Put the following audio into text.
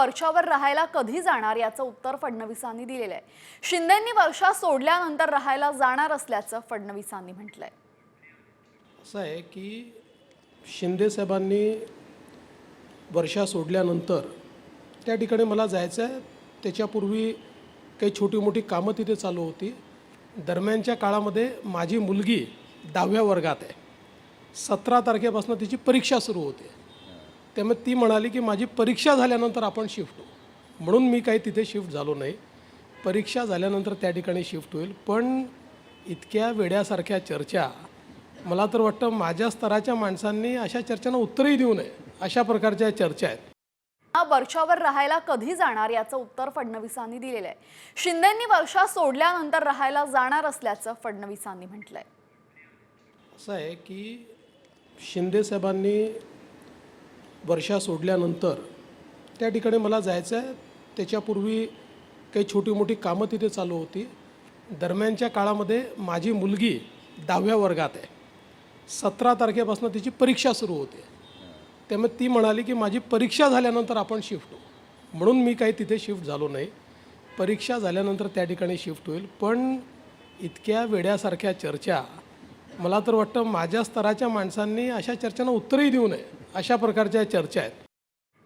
वर्षावर राहायला कधी जाणार याचं उत्तर फडणवीसांनी दिलेलं आहे. शिंदेंनी वर्षा सोडल्यानंतर राहायला जाणार असल्याचं फडणवीसांनी म्हटलंय. असं आहे की शिंदे साहेबांनी वर्षा सोडल्यानंतर त्या ठिकाणी मला जायचं आहे. त्याच्यापूर्वी काही छोटी मोठी कामं तिथे चालू होती. दरम्यानच्या काळामध्ये माझी मुलगी दहाव्या वर्गात आहे. सतरा तारखेपासून तिची परीक्षा सुरू होते. त्यामुळे ती म्हणाली की माझी परीक्षा झाल्यानंतर आपण शिफ्ट होऊ. म्हणून मी काही तिथे शिफ्ट झालो नाही. परीक्षा झाल्यानंतर त्या ठिकाणी शिफ्ट होईल. पण इतक्या वेड्यासारख्या चर्चा मला तर वाटतं माझ्या स्तराच्या माणसांनी अशा चर्चांना उत्तरही देऊ नये. अशा प्रकारच्या चर्चा आहेत. हा वर्षावर राहायला कधी जाणार याचं उत्तर फडणवीसांनी दिलेलं आहे शिंदेंनी वर्षा सोडल्यानंतर राहायला जाणार असल्याचं फडणवीसांनी म्हटलंय. असं आहे की शिंदे साहेबांनी वर्षा सोडल्यानंतर त्या ठिकाणी मला जायचं आहे. त्याच्यापूर्वी काही छोटी मोठी कामं तिथे चालू होती. दरम्यानच्या काळामध्ये माझी मुलगी दहाव्या वर्गात आहे. सतरा तारखेपासून तिची परीक्षा सुरू होते. त्यामुळे ती म्हणाली की माझी परीक्षा झाल्यानंतर आपण शिफ्ट होऊ. म्हणून मी काही तिथे शिफ्ट झालो नाही. परीक्षा झाल्यानंतर त्या ठिकाणी शिफ्ट होईल. पण इतक्या वेड्यासारख्या चर्चा मला तर वाटतं माझ्या स्तराच्या माणसांनी अशा चर्चांना उत्तरही देऊ नये. अशा प्रकारच्या चर्चा आहेत.